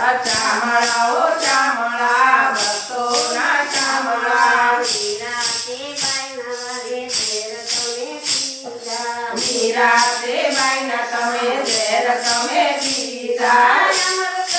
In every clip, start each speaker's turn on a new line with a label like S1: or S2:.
S1: ચામડા
S2: ઓ ચામડા ભક્તો ના ચામડા મીરા તે બાઈ ના તમે ઝેર તમે પીધા
S1: ચામડા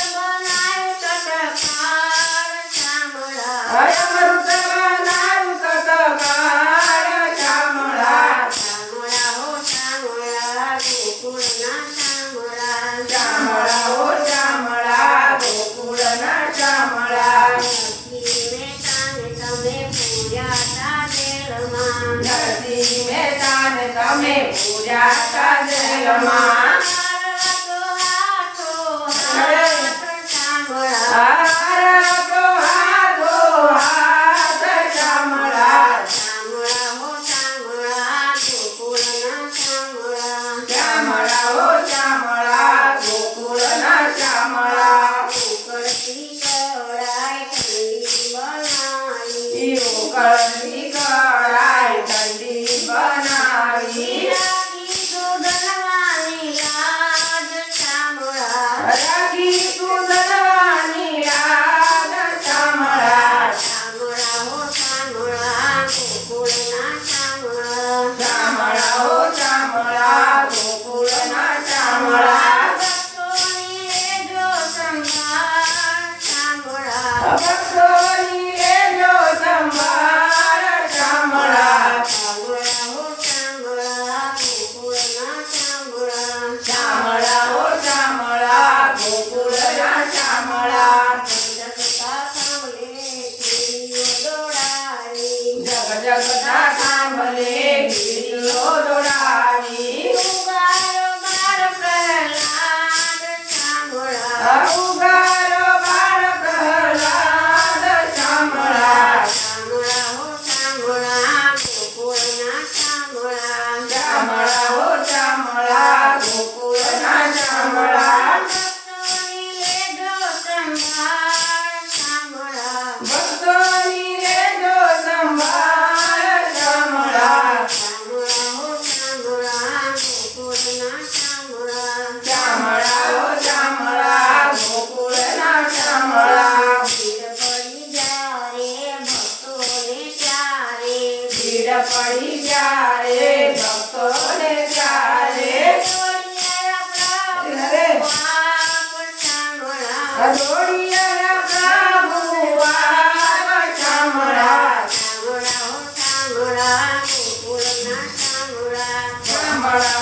S2: नदी में दान समय पूजा कर माँ સર્વતા સાંભળે ગીતો દોડાવી
S1: ઉગાડો મારો પ્રહલાદ સાંભળા ભીડ
S2: પડી ત્યારે ભક્તોને ત્યારે. હરોડિયા પ્રભુ ચામડા ચામડા
S1: ચામડા
S2: ચામડા